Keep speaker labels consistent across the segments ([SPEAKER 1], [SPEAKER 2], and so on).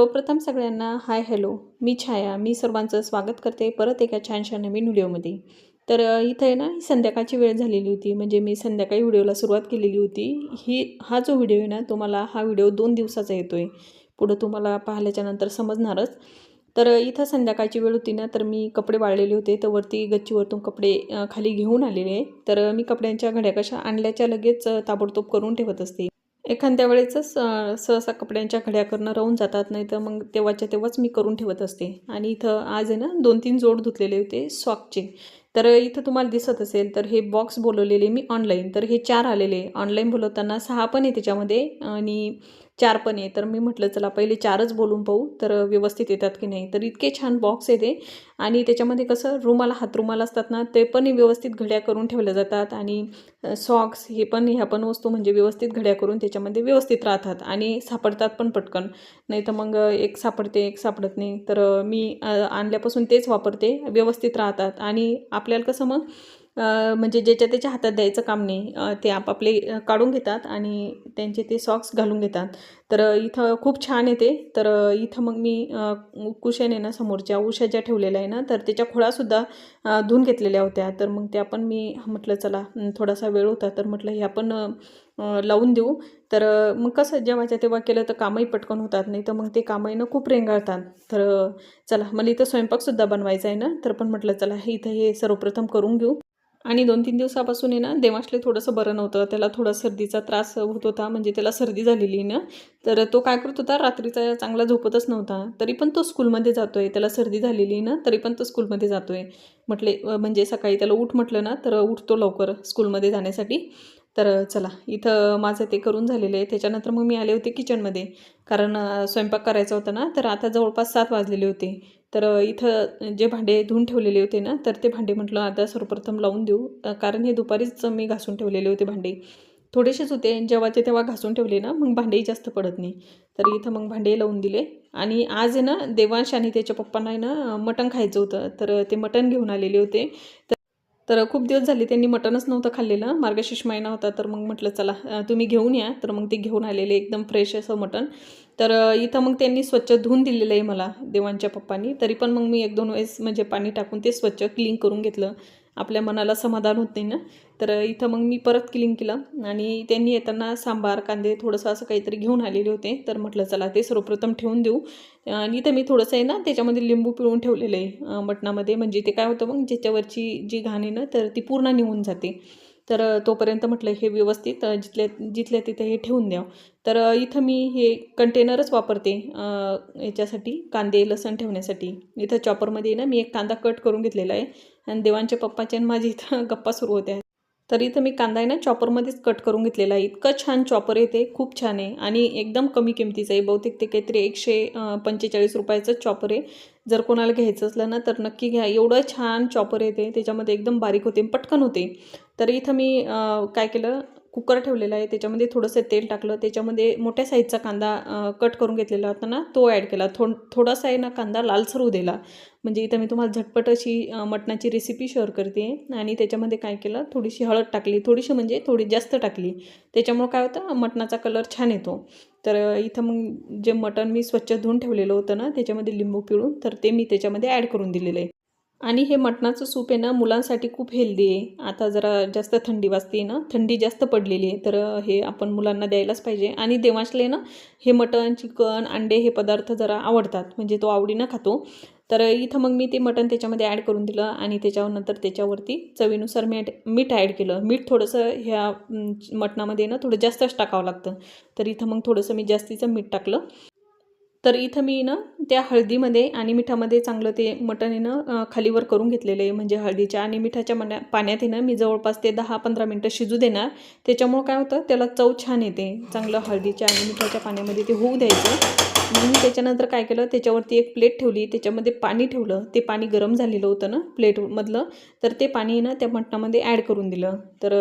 [SPEAKER 1] सर्वप्रथम सगळ्यांना hi hello. मी छाया. मी सर्वांचं स्वागत करते परत एका छानशा नवीन व्हिडिओमध्ये. तर इथं आहे ना ही संध्याकाळची वेळ झालेली होती. म्हणजे मी संध्याकाळी व्हिडिओला सुरुवात केलेली होती. ही हा जो व्हिडिओ आहे ना तुम्हाला हा व्हिडिओ दोन दिवसाचा येतो आहे पुढं तुम्हाला पाहिल्याच्या नंतर समजणारच. तर इथं संध्याकाळची वेळ होती ना तर मी कपडे वाळलेले होते. तर वरती गच्चीवरतून कपडे खाली घेऊन आलेले. तर मी कपड्यांच्या घड्या कशा आणल्याच्या लगेच ताबडतोब करून ठेवत असते. एखाद्या वेळेच सहसा कपड्यांच्या घड्या करणं राहून जातात नाही तर मग तेव्हाच्या तेव्हाच मी करून ठेवत असते. आणि इथं आज आहे ना दोन तीन जोड धुतलेले होते सॉकचे तर इथं तुम्हाला दिसत असेल तर हे बॉक्स बोलवलेले मी ऑनलाईन तर हे चार आलेले. ऑनलाईन बोलवताना सहा पण आहे त्याच्यामध्ये. आणि चार पण आहे. तर मी म्हटलं चला पहिले चारच बोलून पाहू तर व्यवस्थित येतात की नाही. तर इतके छान बॉक्स येते आणि त्याच्यामध्ये कसं रुमाला हातरुमाल असतात ना ते पण व्यवस्थित घड्या करून ठेवल्या जातात. आणि सॉक्स हे पण ह्या पण वस्तू म्हणजे व्यवस्थित घड्या करून त्याच्यामध्ये व्यवस्थित राहतात. आणि सापडतात पण पटकन. नाही तर मग एक सापडते एक सापडत नाही. तर मी आणल्यापासून तेच वापरते. व्यवस्थित राहतात. आणि आपल्याला कसं मग म्हणजे ज्याच्या त्याच्या हातात द्यायचं काम नाही ते आपापले काढून घेतात आणि त्यांचे ते सॉक्स घालून घेतात. तर इथं खूप छान येते तर इथं मग मी कुशेने कुशन आहे ना समोरच्या उशा ज्या ठेवलेल्या आहे ना तर त्याच्या खोळासुद्धा धुवून घेतलेल्या होत्या. तर मग त्या पण मी म्हटलं चला थोडासा वेळ होता. तर म्हटलं ह्या पण लावून देऊ. तर मग कसं जेव्हाच्या तेव्हा केलं तर कामही पटकन होतात नाही तर मग ते कामही ना खूप रेंगाळतात. तर चला मला इथं स्वयंपाकसुद्धा बनवायचा आहे ना तर पण म्हटलं चला हे इथं हे सर्वप्रथम करून घेऊ. आणि दोन तीन दिवसापासून आहे ना देवाशले थोडंसं बरं नव्हतं. त्याला थोडा सर्दीचा त्रास होत होता म्हणजे त्याला सर्दी झालेली ना. तर तो काय करत होता रात्रीचा चांगला झोपतच नव्हता. तरी पण तो स्कूलमध्ये जातो आहे त्याला सर्दी झालेली ना तरी पण तो स्कूलमध्ये जातो आहे म्हटले म्हणजे सकाळी त्याला उठ म्हटलं ना तर उठतो लवकर स्कूलमध्ये जाण्यासाठी. तर चला इथं माझं ते करून झालेलं आहे. त्याच्यानंतर मग मी आले होते किचनमध्ये कारण स्वयंपाक करायचा होता ना तर आता जवळपास सात वाजलेले होते. तर इथं जे भांडे धुवून ठेवलेले होते ना तर ते भांडे म्हटलं आता सर्वप्रथम लावून देऊ. कारण हे दुपारीच मी घासून ठेवलेले होते भांडे. थोडेसेच होते जेव्हाचे तेव्हा घासून ठेवले ना मग भांडेही जास्त पडत नाही. तर इथं मग भांडे लावून दिले. आणि आज आहे ना देवांश आणि त्याच्या पप्पांना आहे ना मटण खायचं होतं. तर ते मटण घेऊन आलेले होते. तर तर खूप दिवस झाले त्यांनी मटणच नव्हतं खाल्लेलं. मार्गशीर्ष महिना होता तर मग म्हटलं चला तुम्ही घेऊन या. तर मग ते घेऊन आलेले एकदम फ्रेश असं मटण. तर इथं मग त्यांनी स्वच्छ धुवून दिलेलं आहे मला देवांच्या पप्पांनी. तरी पण मग मी एक दोन वेळेस म्हणजे पाणी टाकून ते स्वच्छ क्लीन करून घेतलं. आपल्या मनाला समाधान होत नाही ना? तर इथं मग मी परत क्लिंग केलं आणि त्यांनी येताना सांबार कांदे थोडंसं असं काहीतरी घेऊन आलेले होते. तर म्हटलं चला ते सर्वप्रथम ठेवून देऊ. आणि इथं मी थोडंसं आहे ना त्याच्यामध्ये लिंबू पिळून ठेवलेलं आहे मटणामध्ये. म्हणजे ते काय होतं मग ज्याच्यावरची जी घाण आहे ना तर ती पूर्ण निघून जाते. तर तोपर्यंत म्हटलं हे व्यवस्थित जिथल्या जिथल्या तिथे हे ठेवून द्यावं तर इथं मी हे कंटेनरच वापरते याच्यासाठी कांदे लसण ठेवण्यासाठी. इथं चॉपरमध्ये ना मी एक कांदा कट करून घेतलेला आहे आणि देवांच्या पप्पाचे आणि माझी इथं गप्पा सुरू होत्या. तर इथं मी कांदा आहे ना चॉपरमध्येच कट करून घेतलेला आहे. इतकं छान चॉपर येते खूप छान आहे. आणि एकदम कमी किमतीचं आहे. बहुतेक ते काहीतरी एकशे पंचेचाळीस रुपयाचं चॉपर आहे. जर कोणाला घ्यायचं असलं ना तर नक्की घ्या. एवढं छान चॉपर येते त्याच्यामध्ये एकदम बारीक होते पटकन होते. तर इथं मी काय केलं कुकर ठेवलेला आहे. त्याच्यामध्ये थोडंसं तेल टाकलं. त्याच्यामध्ये मोठ्या साईजचा कांदा कट करून घेतलेला होता ना तो ॲड केला. थो थोडासा आहे ना कांदा लालसर होऊ दिला. म्हणजे इथं मी तुम्हाला झटपट अशी मटणाची रेसिपी शेअर करते. आणि त्याच्यामध्ये काय केलं थोडीशी हळद टाकली. थोडीशी म्हणजे थोडी जास्त टाकली. त्याच्यामुळं काय होतं मटणाचा कलर छान येतो. तर इथं मग जे मटण मी स्वच्छ धुवून ठेवलेलं होतं ना त्याच्यामध्ये लिंबू पिळून तर ते मी त्याच्यामध्ये ॲड करून दिलेलं आहे. आणि हे मटणाचं सूप आहे ना मुलांसाठी खूप हेल्दी आहे. आता जरा जास्त थंडी वाजते ना थंडी जास्त पडलेली आहे तर हे आपण मुलांना द्यायलाच पाहिजे. आणि देवाशले ना हे मटण चिकन अंडे हे पदार्थ जरा आवडतात म्हणजे तो आवडीनं खातो. तर इथं मग मी ते मटण त्याच्यामध्ये ॲड करून दिलं आणि त्याच्यावर नंतर त्याच्यावरती चवीनुसार मीठ मीठ ॲड केलं. मीठ थोडंसं ह्या मटणामध्ये ना थोडं जास्तच टाकावं लागतं. तर इथं मग थोडंसं मी जास्तीचं मीठ टाकलं. तर इथं मी ना त्या हळदीमध्ये आणि मिठामध्ये चांगलं ते मटण आहे खालीवर करून घेतलेलं आहे म्हणजे हळदीच्या आणि मिठाच्या मना पाण्यात येणं मी जवळपास ते दहा पंधरा मिनटं शिजू देणार. त्याच्यामुळं काय होतं त्याला चव छान येते. चांगलं हळदीच्या आणि मिठाच्या पाण्यामध्ये ते होऊ द्यायचं. मग मी त्याच्यानंतर काय केलं त्याच्यावरती एक प्लेट ठेवली त्याच्यामध्ये पाणी ठेवलं. ते पाणी गरम झालेलं होतं ना प्लेटमधलं तर ते पाणी ना त्या मटणामध्ये ॲड करून दिलं. तर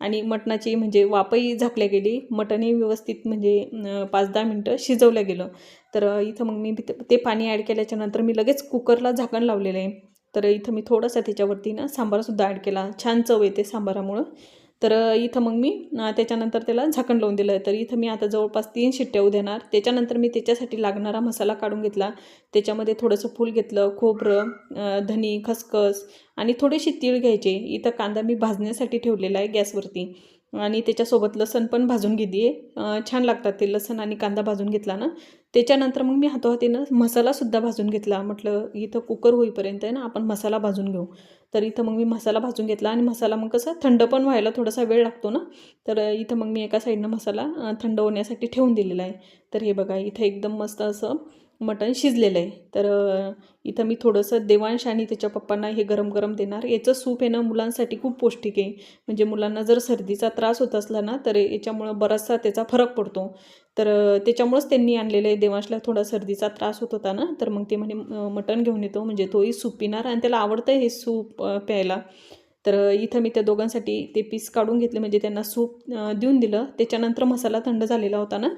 [SPEAKER 1] आणि मटणाची म्हणजे वापही झाकल्या गेली मटणही व्यवस्थित म्हणजे पाच दहा मिनटं शिजवलं गेलं. तर इथं मग मी ते पाणी ॲड केल्याच्यानंतर मी लगेच कुकरला झाकण लावलेलं आहे. तर इथं मी थोडंसं त्याच्यावरती ना सांबारसुद्धा ॲड केला. छान चव येते सांबारामुळं. तर इथं मग मी त्याच्यानंतर त्याला झाकण लावून दिलं. तर इथं मी आता जवळपास तीन शिट्ट्या उद्यानार त्याच्यानंतर मी त्याच्यासाठी लागणारा मसाला काढून घेतला. त्याच्यामध्ये थोडंसं फूल घेतलं खोबरं धनी खसखस आणि थोडेसे तीळ घ्यायचे. इथं कांदा मी भाजण्यासाठी ठेवलेला आहे गॅसवरती. आणि त्याच्यासोबत लसण पण भाजून घेते छान लागतात ते लसण आणि कांदा भाजून घेतला ना. त्याच्यानंतर मग मी हातोहातीनं मसालासुद्धा भाजून घेतला. म्हटलं इथं कुकर होईपर्यंत आहे ना आपण मसाला भाजून घेऊ. तर इथं मग मी मसाला भाजून घेतला आणि मसाला मग कसं थंड पण व्हायला थोडासा वेळ लागतो ना. तर इथं मग मी एका साईडनं मसाला थंड होण्यासाठी ठेवून दिलेला आहे. तर हे बघा इथं एकदम मस्त असं मटण शिजलेलं आहे. तर इथं मी थोडंसं देवांश आणि त्याच्या पप्पांना हे गरम गरम देणार. याचं सूप आहे ना मुलांसाठी खूप पौष्टिक आहे. म्हणजे मुलांना जर सर्दीचा त्रास होत असला ना तर याच्यामुळं बराचसा त्याचा फरक पडतो. तर त्याच्यामुळंच त्यांनी आणलेलं आहे देवांशला थोडा सर्दीचा त्रास होत होता ना तर मग ते म्हणे मटण घेऊन येतो. म्हणजे तोही सूप पिणार आणि त्याला आवडतं हे सूप प्यायला. तर इथं मी त्या दोघांसाठी ते पीस काढून घेतले. म्हणजे त्यांना सूप देऊन दिलं. त्याच्यानंतर मसाला थंड झालेला होता ना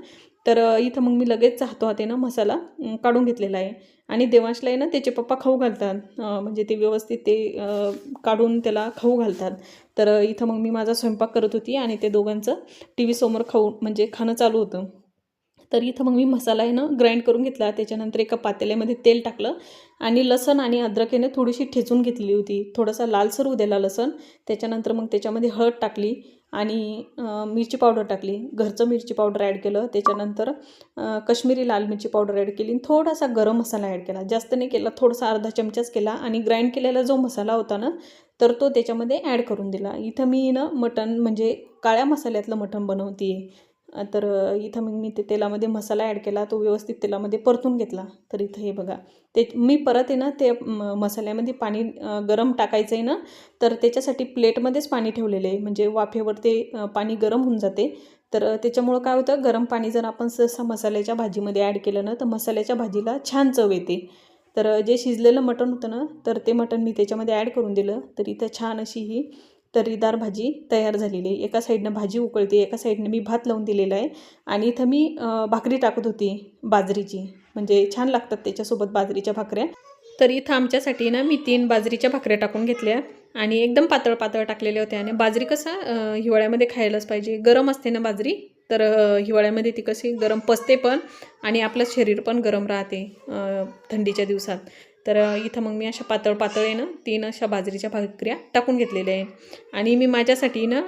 [SPEAKER 1] तर इथं मग मी लगेच चाहतो ते ना मसाला काढून घेतलेला आहे. आणि देवांशला आहे ना त्याचे पप्पा खाऊ घालतात. म्हणजे ते व्यवस्थित ते काढून त्याला खाऊ घालतात. तर इथं मग मी माझा स्वयंपाक करत होती आणि ते दोघांचं टी व्हीसमोर खाऊ म्हणजे खाणं चालू होतं. तर इथं मग मी मसाला आहे ना ग्राइंड करून घेतला. त्याच्यानंतर एका पातेल्यामध्ये तेल टाकलं आणि लसण आणि अद्रकेने थोडीशी ठेचून घेतली होती. थोडासा लालसर होऊ दिला लसण. त्याच्यानंतर मग त्याच्यामध्ये हळद टाकली आणि मिरची पावडर टाकली. घरचं मिरची पावडर ॲड केलं. त्याच्यानंतर कश्मीरी लाल मिरची पावडर ॲड केली आणि थोडासा गरम मसाला ॲड केला. जास्त नाही केला. थोडासा अर्धा चमचाच केला आणि ग्राइंड केलेला जो मसाला होता ना तर तो त्याच्यामध्ये ॲड करून दिला. इथं मी ना मटण म्हणजे काळ्या मसाल्यातलं मटण बनवते तर इथं मग मी ते तेलामध्ये मसाला ॲड केला तो व्यवस्थित तेलामध्ये परतून घेतला. तर इथं हे बघा ते मी परत आहे ना ते मसाल्यामध्ये पाणी गरम टाकायचं आहे ना तर त्याच्यासाठी प्लेटमध्येच पाणी ठेवलेलं आहे. म्हणजे वाफेवर ते पाणी गरम होऊन जाते. तर त्याच्यामुळं काय होतं गरम पाणी जर आपण सहसा मसाल्याच्या भाजीमध्ये ॲड केलं ना तर मसाल्याच्या भाजीला छान चव येते. तर जे शिजलेलं मटण होतं ना तर ते मटण मी त्याच्यामध्ये ॲड करून दिलं. तर इथं छान अशी ही तर्रीदार भाजी तयार झालेली आहे. एका साईडनं भाजी उकळते एका साईडनं मी भात लावून दिलेला आहे. आणि इथं मी भाकरी टाकत होती बाजरीची. म्हणजे छान लागतात त्याच्यासोबत बाजरीच्या भाकऱ्या. तर इथं आमच्यासाठी ना मी तीन बाजरीच्या भाकऱ्या टाकून घेतल्या. आणि एकदम पातळ पातळ टाकलेल्या होत्या. आणि बाजरी कसं हिवाळ्यामध्ये खायलाच पाहिजे. गरम असते ना बाजरी तर हिवाळ्यामध्ये ती कशी गरम पसते पण आणि आपलं शरीर पण गरम राहते थंडीच्या दिवसात. तर इथं मग मी अशा पातळ पातळ आहे ना तीन अशा बाजरीच्या भाकऱ्या टाकून घेतलेल्या आहे. आणि मी माझ्यासाठी ना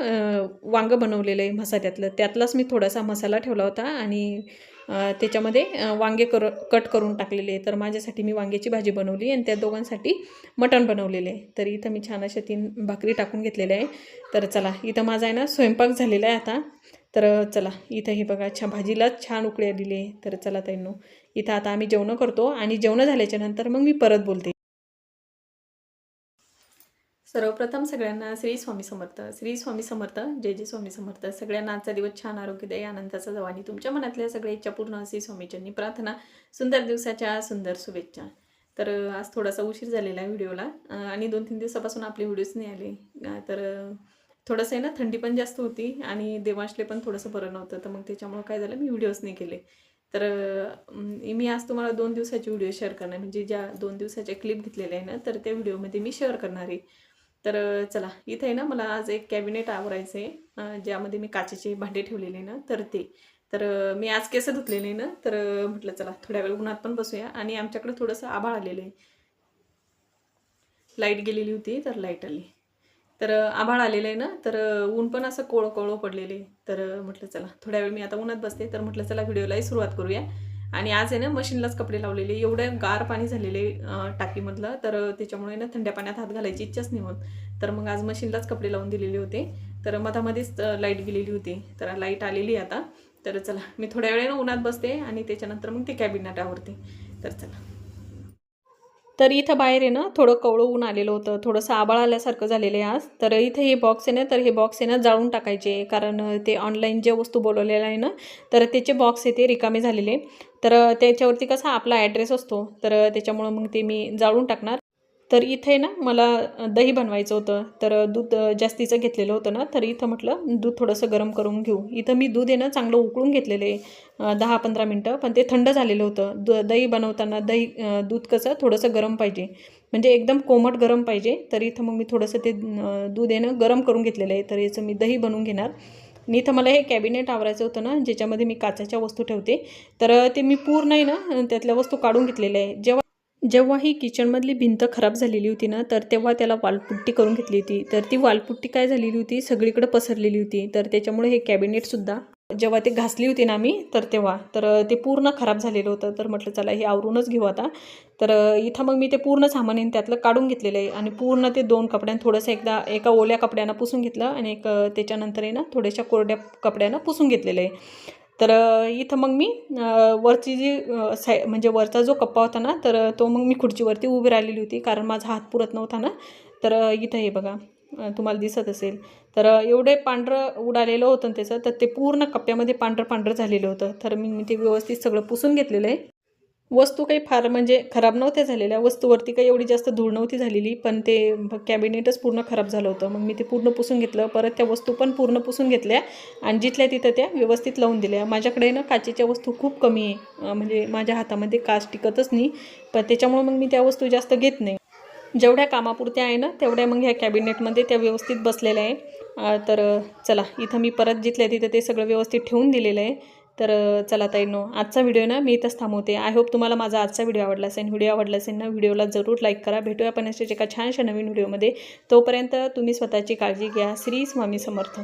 [SPEAKER 1] वांगं बनवलेलं आहे मसाल्यातलं. त्यातलाच मी थोडासा मसाला ठेवला होता आणि त्याच्यामध्ये वांगे कर कट करून टाकलेले आहे. तर माझ्यासाठी मी वांग्याची भाजी बनवली आणि त्या दोघांसाठी मटण बनवलेलं आहे. तर इथं मी छान अशा तीन भाकरी टाकून घेतलेल्या आहे. तर चला इथं माझा आहे ना स्वयंपाक झालेला आहे आता. तर चला इथं हे बघा छान भाजीला छान उकळी आलेली आहे. तर चला ताईंनो इथं आता आम्ही जेवणं करतो आणि जेवणं झाल्याच्यानंतर मग मी परत बोलते. सर्वप्रथम सगळ्यांना श्री स्वामी समर्थ. श्री स्वामी समर्थ जय जय स्वामी समर्थ. सगळ्यांना आजचा दिवस छान आरोग्यदायी आनंदाचा जवानी तुमच्या मनातल्या सगळ्या इच्छा पूर्ण श्री स्वामीच्यांनी प्रार्थना सुंदर दिवसाच्या सुंदर शुभेच्छा. तर आज थोडासा उशीर झालेला आहे व्हिडिओला आणि दोन तीन दिवसापासून आपले व्हिडिओज नाही आले. तर थोडंसं आहे ना थंडी पण जास्त होती आणि देवांशले पण थोडंसं बरं नव्हतं. तर मग त्याच्यामुळं काय झालं मी व्हिडिओज नाही केले. तर मी आज तुम्हाला दोन दिवसाचे व्हिडिओ शेअर करणार म्हणजे ज्या दोन दिवसाच्या क्लिप घेतलेल्या आहे ना तर त्या व्हिडिओमध्ये मी शेअर करणार आहे. तर चला इथे आहे ना मला आज एक कॅबिनेट आवरायचं आहे. ज्यामध्ये मी काचेचे भांडे ठेवलेले आहे ना तर ते. तर मी आज केस धुतलेले ना तर म्हटलं चला थोड्या वेळ उन्हात पण बसूया. आणि आमच्याकडे थोडंसं आभाळ आलेलं आहे. लाइट गेलेली होती तर लाइट आली. तर आभाळ आलेलं आहे ना? तर ऊन पण असं कोळं कोळं पडलेले. तर म्हटलं चला थोड्या वेळ मी आता उन्हात बसते. तर म्हटलं चला व्हिडिओलाही सुरुवात करूया. आणि आज आहे ना मशीनलाच कपडे लावलेले. एवढं गार पाणी झालेले टाकीमधलं. तर त्याच्यामुळे ना थंड्या पाण्यात हात घालायची इच्छाच नाही होत. तर मग आज मशीनलाच कपडे लावून दिलेले होते. तर मधामध्येच लाइट गेलेली होती. तर लाइट आलेली आता. तर चला मी थोड्या वेळेनं उन्हात बसते आणि त्याच्यानंतर मग ते कॅबिनेट आवरते तर चला. तर इथं बाहेर आहे ना थोडं कवळं ऊन आलेलं होतं. थोडंसं आबाळ आल्यासारखं झालेलं आहे आज. तर इथे हे बॉक्स आहे ना तर हे बॉक्स आहे ना जाळून टाकायचे. कारण ते ऑनलाईन ज्या वस्तू बोलवलेल्या आहे ना तर त्याचे बॉक्स आहे ते रिकामे झालेले. तर त्याच्यावरती कसा आपला ॲड्रेस असतो. तर त्याच्यामुळं मग ते मी जाळून टाकणार. तर इथे ना मला दही बनवायचं होतं. तर दूध जास्तीचं घेतलेलं होतं ना. तर इथं म्हटलं दूध थोडंसं गरम करून घेऊ. इथं मी दूध आहे ना चांगलं उकळून घेतलेलं आहे. दहा पंधरा मिनटं. पण ते थंड झालेलं होतं. द दही बनवताना दही दूध कसं थोडंसं गरम पाहिजे. म्हणजे एकदम कोमट गरम पाहिजे. तर इथं मग मी थोडंसं ते दूध आहे ना गरम करून घेतलेलं आहे. तर याचं मी दही बनवून घेणार. आणि इथं मला हे कॅबिनेट आवरायचं होतं ना ज्याच्यामध्ये मी काचाच्या वस्तू ठेवते. तर ते मी पूर्ण आहे ना त्यातल्या वस्तू काढून घेतलेल्या आहे. जेव्हा जेव्हा ही किचनमधली भिंत खराब झालेली होती ना तर तेव्हा त्याला वालपुट्टी करून घेतली होती. तर ती वालपुट्टी काय झालेली होती? सगळीकडे पसरलेली होती. तर त्याच्यामुळे हे कॅबिनेटसुद्धा जेव्हा ते घासली होती ना मी तर तेव्हा तर ते पूर्ण खराब झालेलं होतं. तर म्हटलं चला हे आवरूनच घेऊ आता. तर इथं मग मी ते पूर्ण सामान येईन त्यातलं काढून घेतलेलं आहे. आणि पूर्ण ते दोन कपड्यानं थोडंसं एकदा एका ओल्या कपड्यानं पुसून घेतलं आणि एक त्याच्यानंतर आहे ना थोड्याशा कोरड्या कपड्यानं पुसून घेतलेलं आहे. तर इथं मग मी वरची जी साय म्हणजे वरचा जो कप्पा होता ना तर तो मग मी खुर्चीवरती उभी राहिलेली होती कारण माझा हात पुरत नव्हता ना. तर इथं हे बघा तुम्हाला दिसत असेल. तर एवढे पांढरं उडालेलं होतं त्याचं तर ते पूर्ण कप्प्यामध्ये पांढरं पांढरं झालेलं होतं. तर मी मी ते व्यवस्थित सगळं पुसून घेतलेलं आहे. वस्तू काही फार म्हणजे खराब नव्हत्या झालेल्या. वस्तूवरती काही एवढी जास्त धूळ नव्हती झालेली पण ते कॅबिनेटच पूर्ण खराब झालं होतं. मग मी ते पूर्ण पुसून घेतलं. परत त्या वस्तू पण पूर्ण पुसून घेतल्या आणि जिथल्या तिथं त्या व्यवस्थित लावून दिल्या. माझ्याकडे ना काचेच्या वस्तू खूप कमी आहे. म्हणजे माझ्या हातामध्ये काच टिकतच नाही पण त्याच्यामुळे मग मी त्या वस्तू जास्त घेत नाही. जेवढ्या कामापुरत्या आहे ना तेवढ्या मग ह्या कॅबिनेटमध्ये त्या व्यवस्थित बसलेल्या आहे तर चला इथं मी परत जिथल्या तिथं ते सगळं व्यवस्थित ठेवून दिलेलं आहे. तर चला ताईनो आजचा व्हिडिओ ना मी इथंच थांबवते. आय होप तुम्हाला माझा आजचा व्हिडिओ आवडला असेल. व्हिडिओ आवडला असेल ना व्हिडिओला जरूर लाईक करा. भेटूया पण अशाच एका छानशा नवीन व्हिडिओमध्ये. तोपर्यंत तुम्ही स्वतःची काळजी घ्या. श्री स्वामी समर्थ.